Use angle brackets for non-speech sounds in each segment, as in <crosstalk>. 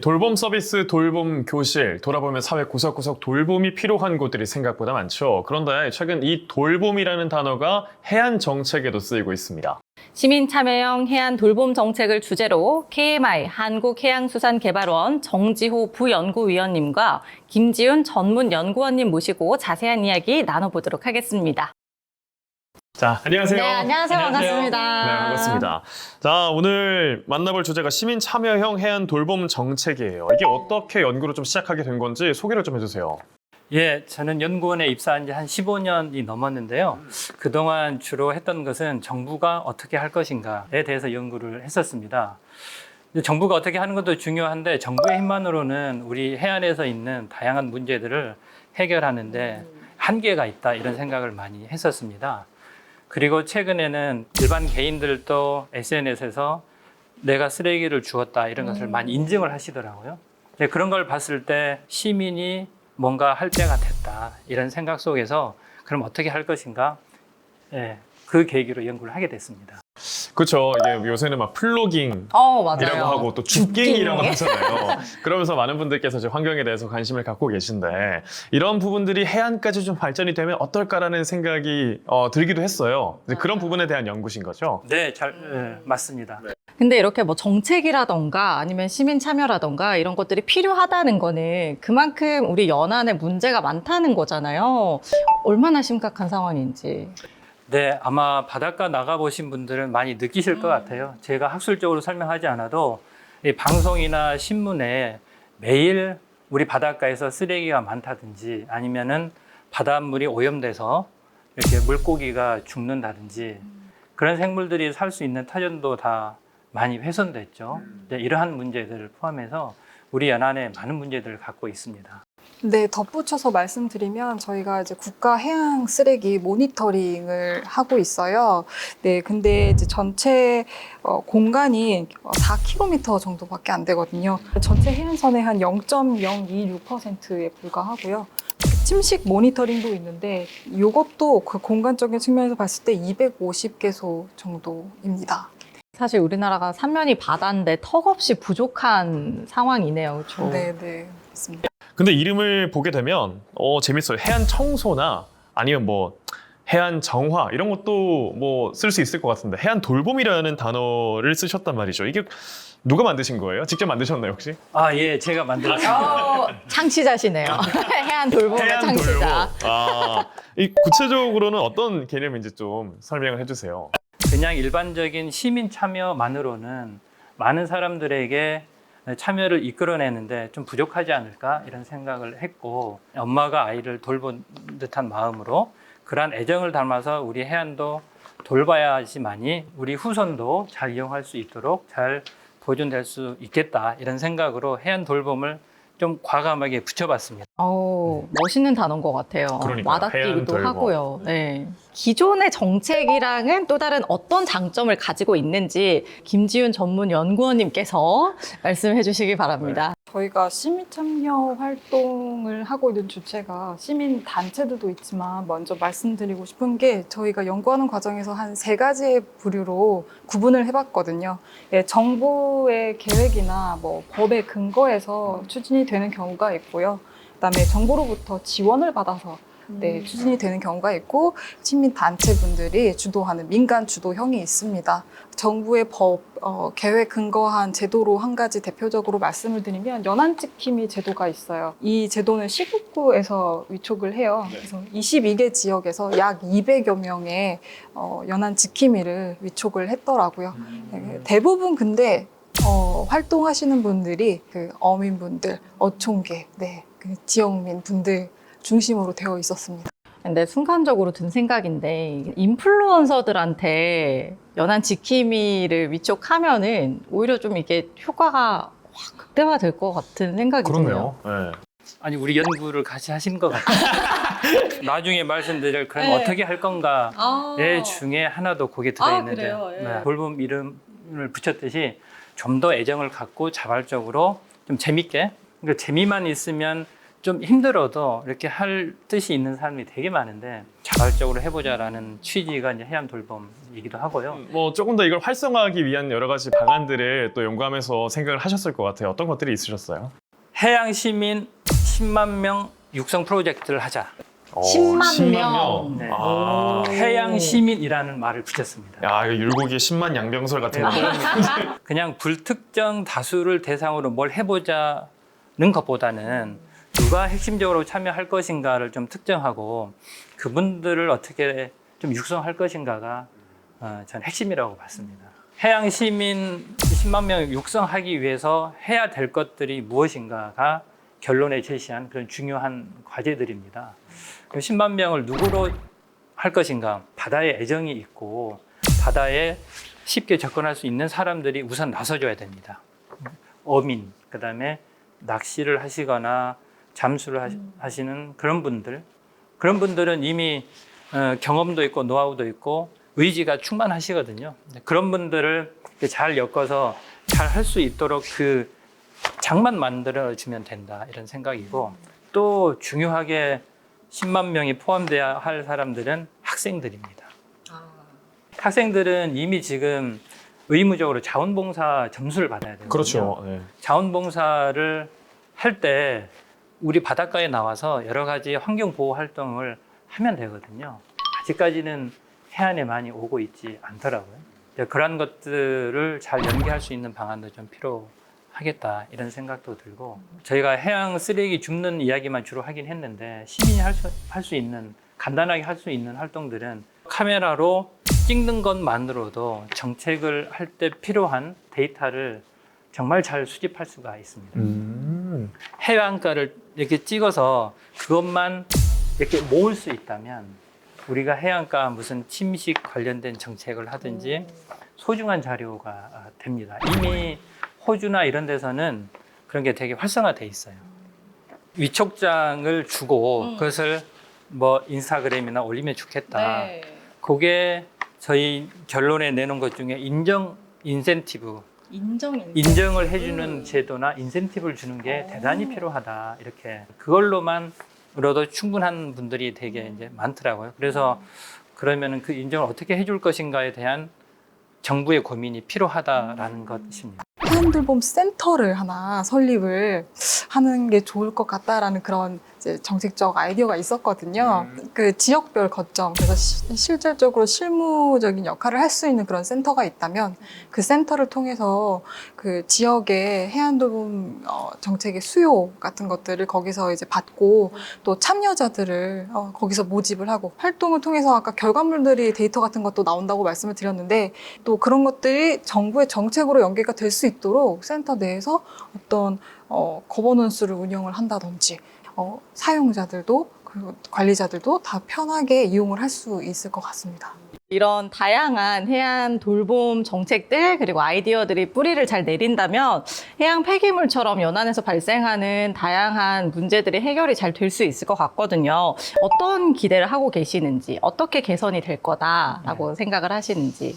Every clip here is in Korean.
돌봄 서비스, 돌봄 교실, 돌아보면 사회 구석구석 돌봄이 필요한 곳들이 생각보다 많죠. 그런데 최근 이 돌봄이라는 단어가 해안 정책에도 쓰이고 있습니다. 시민 참여형 해안 돌봄 정책을 주제로 KMI 한국해양수산개발원 정지호 부연구위원님과 김지훈 전문 연구원님 모시고 자세한 이야기 나눠보도록 하겠습니다. 자, 안녕하세요. 네, 안녕하세요. 반갑습니다. 네, 반갑습니다. 자, 오늘 만나볼 주제가 시민 참여형 해안 돌봄 정책이에요. 이게 어떻게 연구를 좀 시작하게 된 건지 소개를 좀 해주세요. 예, 저는 연구원에 입사한 지 한 15년이 넘었는데요. 그동안 주로 했던 것은 정부가 어떻게 할 것인가에 대해서 연구를 했었습니다. 정부가 어떻게 하는 것도 중요한데 정부의 힘만으로는 우리 해안에서 있는 다양한 문제들을 해결하는데 한계가 있다 이런 생각을 많이 했었습니다. 그리고 최근에는 일반 개인들도 SNS에서 내가 쓰레기를 주었다 이런 것을 많이 인증을 하시더라고요. 근데 그런 걸 봤을 때 시민이 뭔가 할 때가 됐다 이런 생각 속에서 그럼 어떻게 할 것인가 예, 그 계기로 연구를 하게 됐습니다. 그렇죠. 이게 요새는 막 플로깅 어, 맞아요. 하고 또 죽갱이라고 죽갱이. 하잖아요. 그러면서 많은 분들께서 이제 환경에 대해서 관심을 갖고 계신데 이런 부분들이 해안까지 좀 발전이 되면 어떨까라는 생각이 어, 들기도 했어요. 이제 그런 부분에 대한 연구신 거죠. 네, 잘 예, 맞습니다. 근데 이렇게 뭐 정책이라던가 아니면 시민 참여라던가 이런 것들이 필요하다는 거는 그만큼 우리 연안에 문제가 많다는 거잖아요. 얼마나 심각한 상황인지. 네, 아마 바닷가 나가 보신 분들은 많이 느끼실 것 같아요. 제가 학술적으로 설명하지 않아도 이 방송이나 신문에 매일 우리 바닷가에서 쓰레기가 많다든지 아니면은 바닷물이 오염돼서 이렇게 물고기가 죽는다든지 그런 생물들이 살 수 있는 터전도 다 많이 훼손됐죠. 이제 이러한 문제들을 포함해서 우리 연안에 많은 문제들을 갖고 있습니다. 네, 덧붙여서 말씀드리면 저희가 이제 국가 해양 쓰레기 모니터링을 하고 있어요. 네, 근데 이제 전체 어, 공간이 4km 정도밖에 안 되거든요. 전체 해안선의 한 0.026%에 불과하고요. 침식 모니터링도 있는데 이것도 그 공간적인 측면에서 봤을 때 250개소 정도입니다. 사실 우리나라가 삼면이 바다인데 턱없이 부족한 상황이네요. 그렇죠? 네, 네, 맞습니다. 근데 이름을 보게 되면 어, 재밌어요. 해안 청소나 아니면 뭐 해안 정화 이런 것도 뭐 쓸 수 있을 것 같은데 해안 돌봄이라는 단어를 쓰셨단 말이죠. 이게 누가 만드신 거예요? 직접 만드셨나요 혹시? 아, 예, 제가 만들었습니다. 어, 창시자시네요. <laughs> 해안 돌봄의 창시자. 아, 이 구체적으로는 어떤 개념인지 좀 설명을 해주세요. 그냥 일반적인 시민 참여만으로는 많은 사람들에게 참여를 이끌어내는데 좀 부족하지 않을까 이런 생각을 했고 엄마가 아이를 돌본 듯한 마음으로 그러한 애정을 담아서 우리 해안도 돌봐야지만이 우리 후손도 잘 이용할 수 있도록 잘 보존될 수 있겠다 이런 생각으로 해안 돌봄을 좀 과감하게 붙여봤습니다. 어, 멋있는 단어인 것 같아요. 그러니까요. 해안 와닿기도. 하고요. 네. 기존의 정책이랑은 또 다른 어떤 장점을 가지고 있는지 김지훈 전문 연구원님께서 <laughs> 말씀해 주시기 바랍니다. 저희가 시민 참여 활동을 하고 있는 주체가 시민 단체들도 있지만 먼저 말씀드리고 싶은 게 저희가 연구하는 과정에서 한 세 가지의 부류로 구분을 해봤거든요. 예, 정부의 계획이나 뭐 법에 근거해서 추진이 되는 경우가 있고요. 그다음에 정부로부터 지원을 받아서 네, 추진이 되는 경우가 있고 시민 단체분들이 주도하는 민간 주도형이 있습니다. 정부의 법 어, 계획 근거한 제도로 한 가지 대표적으로 말씀을 드리면 연안 지킴이 제도가 있어요. 이 제도는 시국구에서 위촉을 해요. 그래서 22개 지역에서 약 200여 명의 어, 연안 지킴이를 위촉을 했더라고요. 네, 대부분 근데 어, 활동하시는 분들이 그 어민분들, 어촌계, 네, 그 지역민 분들 중심으로 되어 있었습니다. 근데 순간적으로 든 생각인데 인플루언서들한테 연한 지킴이를 위촉하면은 오히려 좀 이게 효과가 확 극대화될 것 같은 생각이 드네요. 그렇네요. 네. 아니 우리 연구를 같이 하신 것 같아요. <laughs> 나중에 말씀드릴 그럼 네. 어떻게 할 건가 아, 예 중에 하나도 거기에 들어있는데요. 그래요? 예. 네. 돌봄 이름을 붙였듯이 좀 더 애정을 갖고 자발적으로 좀 재밌게 그러니까 재미만 있으면 좀 힘들어도 이렇게 할 뜻이 있는 사람이 되게 많은데 자발적으로 해보자라는 취지가 이제 해안 돌봄이기도 하고요. 뭐 조금 더 이걸 활성화하기 위한 여러 가지 방안들을 또 연구하면서 생각을 하셨을 것 같아요. 어떤 것들이 있으셨어요? 해양 시민 10만 명 육성 프로젝트를 하자. 10만 명. 네. 아. 해양 시민이라는 말을 붙였습니다. 야, 이거 율곡의 10만 양병설 같은 거. <laughs> 그냥 불특정 다수를 대상으로 뭘 해보자 는 것보다는 누가 핵심적으로 참여할 것인가를 좀 특정하고 그분들을 어떻게 좀 육성할 것인가가 어, 전 핵심이라고 봤습니다. 해양 시민 10만 명 육성하기 위해서 해야 될 것들이 무엇인가가 결론에 제시한 그런 중요한 과제들입니다. 그 10만 명을 누구로 할 것인가? 바다에 애정이 있고 바다에 쉽게 접근할 수 있는 사람들이 우선 나서줘야 됩니다. 어민, 그 다음에 낚시를 하시거나 잠수를 하시- 하시는 그런 분들, 그런 분들은 이미 어, 경험도 있고 노하우도 있고 의지가 충만하시거든요. 그런 분들을 잘 엮어서 잘 할 수 있도록 그 장만 만들어 주면 된다 이런 생각이고 또 중요하게 10만 명이 포함돼야 할 사람들은 학생들입니다. 학생들은 이미 지금 의무적으로 자원봉사 점수를 받아야 되거든요. 그렇죠. 네. 자원봉사를 할 때 우리 바닷가에 나와서 여러 가지 환경 보호 활동을 하면 되거든요. 아직까지는 해안에 많이 오고 있지 않더라고요. 그런 것들을 잘 연계할 수 있는 방안도 좀 필요하겠다 이런 생각도 들고 저희가 해양 쓰레기 줍는 이야기만 주로 하긴 했는데 시민이 할 수 있는 간단하게 할 수 있는 활동들은 카메라로 찍는 것만으로도 정책을 할 때 필요한 데이터를 정말 잘 수집할 수가 있습니다. 음. 해안가를 이렇게 찍어서 그것만 이렇게 모을 수 있다면 우리가 해안가 무슨 침식 관련된 정책을 하든지 소중한 자료가 아, 됩니다. 이미 호주나 이런 데서는 그런 게 되게 활성화돼 있어요. 위촉장을 주고 음. 그것을 뭐 인스타그램이나 올리면 좋겠다. 네. 그게 저희 결론에 내놓은 것 중에 인정 인센티브 인정 인정. 인정을 해주는 음. 제도나 인센티브를 주는 게 오. 대단히 필요하다 이렇게 그걸로만으로도 충분한 분들이 되게 이제 많더라고요. 그래서 그러면은 그 인정을 어떻게 해줄 것인가에 대한 정부의 고민이 필요하다라는 것입니다. 해안돌봄 센터를 하나 설립을 하는 게 좋을 것 같다라는 그런 이제 정책적 아이디어가 있었거든요. 그 지역별 거점, 그래서 시- 실질적으로 실무적인 역할을 할 수 있는 그런 센터가 있다면 그 센터를 통해서 그 지역의 해안돌봄 어, 정책의 수요 같은 것들을 거기서 이제 받고 또 참여자들을 어, 거기서 모집을 하고 활동을 통해서 아까 결과물들이 데이터 같은 것도 나온다고 말씀을 드렸는데 또 그런 것들이 정부의 정책으로 연계가 될 수 있도록 센터 내에서 어떤 어, 거버넌스를 운영을 한다든지 어, 사용자들도 그리고 관리자들도 다 편하게 이용을 할 수 있을 것 같습니다. 이런 다양한 해안 돌봄 정책들 그리고 아이디어들이 뿌리를 잘 내린다면 해양 폐기물처럼 연안에서 발생하는 다양한 문제들이 해결이 잘 될 수 있을 것 같거든요. 어떤 기대를 하고 계시는지, 어떻게 개선이 될 거다라고 생각을 하시는지.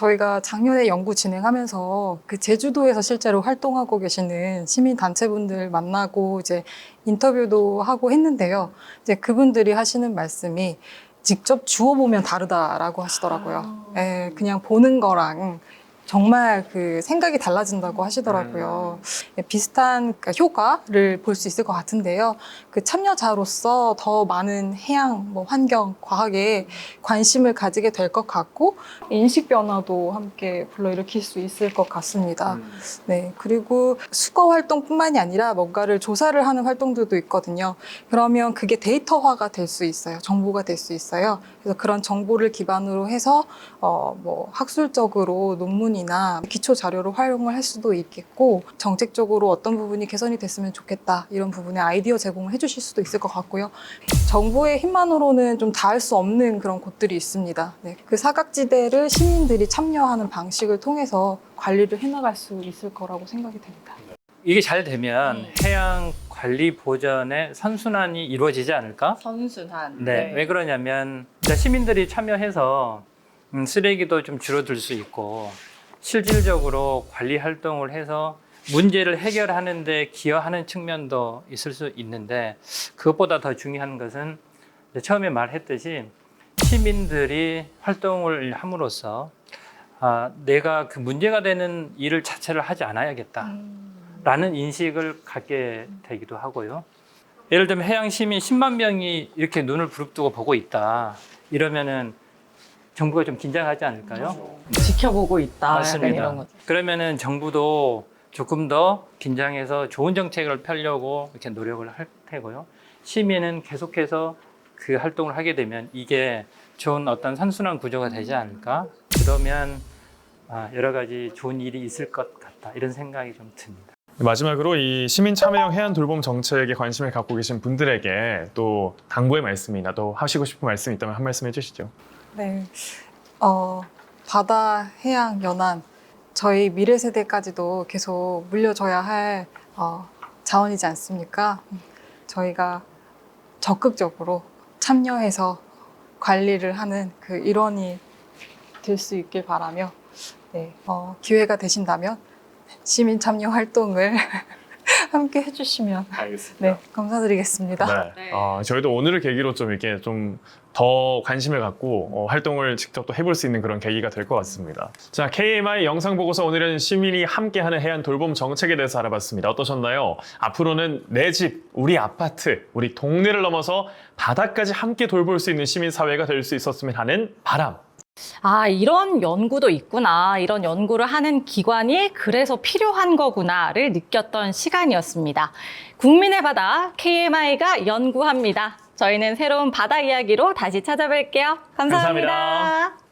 저희가 작년에 연구 진행하면서 그 제주도에서 실제로 활동하고 계시는 시민 단체분들 만나고 이제 인터뷰도 하고 했는데요. 이제 그분들이 하시는 말씀이 직접 주워보면 다르다라고 하시더라고요. 예, 그냥 보는 거랑 정말 그 생각이 달라진다고 하시더라고요. 예, 비슷한 그러니까 효과를 볼 수 있을 것 같은데요. 그 참여자로서 더 많은 해양, 뭐 환경, 과학에 관심을 가지게 될 것 같고 인식 변화도 함께 불러일으킬 수 있을 것 같습니다. 네. 그리고 수거 활동뿐만이 아니라 뭔가를 조사를 하는 활동들도 있거든요. 그러면 그게 데이터화가 될 수 있어요. 정보가 될 수 있어요. 그래서 그런 정보를 기반으로 해서 어, 뭐 학술적으로 논문이 나 기초 자료로 활용을 할 수도 있겠고 정책적으로 어떤 부분이 개선이 됐으면 좋겠다 이런 부분에 아이디어 제공을 해주실 수도 있을 것 같고요. 정부의 힘만으로는 좀 닿을 수 없는 그런 곳들이 있습니다. 네. 그 사각지대를 시민들이 참여하는 방식을 통해서 관리를 해나갈 수 있을 거라고 생각이 됩니다. 이게 잘 되면 음. 해양 관리 보전의 선순환이 이루어지지 않을까? 선순환. 네. 왜 그러냐면 시민들이 참여해서 음, 쓰레기도 좀 줄어들 수 있고 실질적으로 관리 활동을 해서 문제를 해결하는 데 기여하는 측면도 있을 수 있는데 그것보다 더 중요한 것은 처음에 말했듯이 시민들이 활동을 함으로써 아, 내가 그 문제가 되는 일을 자체를 하지 않아야겠다. 라는 인식을 갖게 되기도 하고요. 예를 들면 해양 시민 10만 명이 이렇게 눈을 부릅뜨고 보고 있다. 이러면은 정부가 좀 긴장하지 않을까요? 지켜보고 있다. 약간 맞습니다. 이런 거. 그러면은 정부도 조금 더 긴장해서 좋은 정책을 펴려고 이렇게 노력을 할 테고요. 시민은 계속해서 그 활동을 하게 되면 이게 좋은 어떤 선순환 구조가 되지 않을까? 그러면 아, 여러 가지 좋은 일이 있을 것 같다. 이런 생각이 좀 듭니다. 마지막으로 이 시민 참여형 해안 돌봄 정책에 관심을 갖고 계신 분들에게 또 당부의 말씀이나 또 하시고 싶은 말씀이 있다면 한 말씀 해주시죠. 네. 어, 바다, 해양, 연안 저희 미래 세대까지도 계속 물려줘야 할 어, 자원이지 않습니까? 저희가 적극적으로 참여해서 관리를 하는 그 일원이 될 수 있길 바라며 네, 어, 기회가 되신다면 시민 참여 활동을 <laughs> 함께 해주시면 알겠습니다. 네 감사드리겠습니다. 네. 네. 어, 저희도 오늘을 계기로 좀 이렇게 좀 더 관심을 갖고 어, 활동을 직접 또 해볼 수 있는 그런 계기가 될 것 같습니다. 자, KMI 영상 보고서 오늘은 시민이 함께하는 해안 돌봄 정책에 대해서 알아봤습니다. 어떠셨나요? 앞으로는 내 집, 우리 아파트, 우리 동네를 넘어서 바다까지 함께 돌볼 수 있는 시민 사회가 될 수 있었으면 하는 바람. 아, 이런 연구도 있구나. 이런 연구를 하는 기관이 그래서 필요한 거구나를 느꼈던 시간이었습니다. 국민의 바다 KMI가 연구합니다. 저희는 새로운 바다 이야기로 다시 찾아뵐게요 감사합니다. 감사합니다.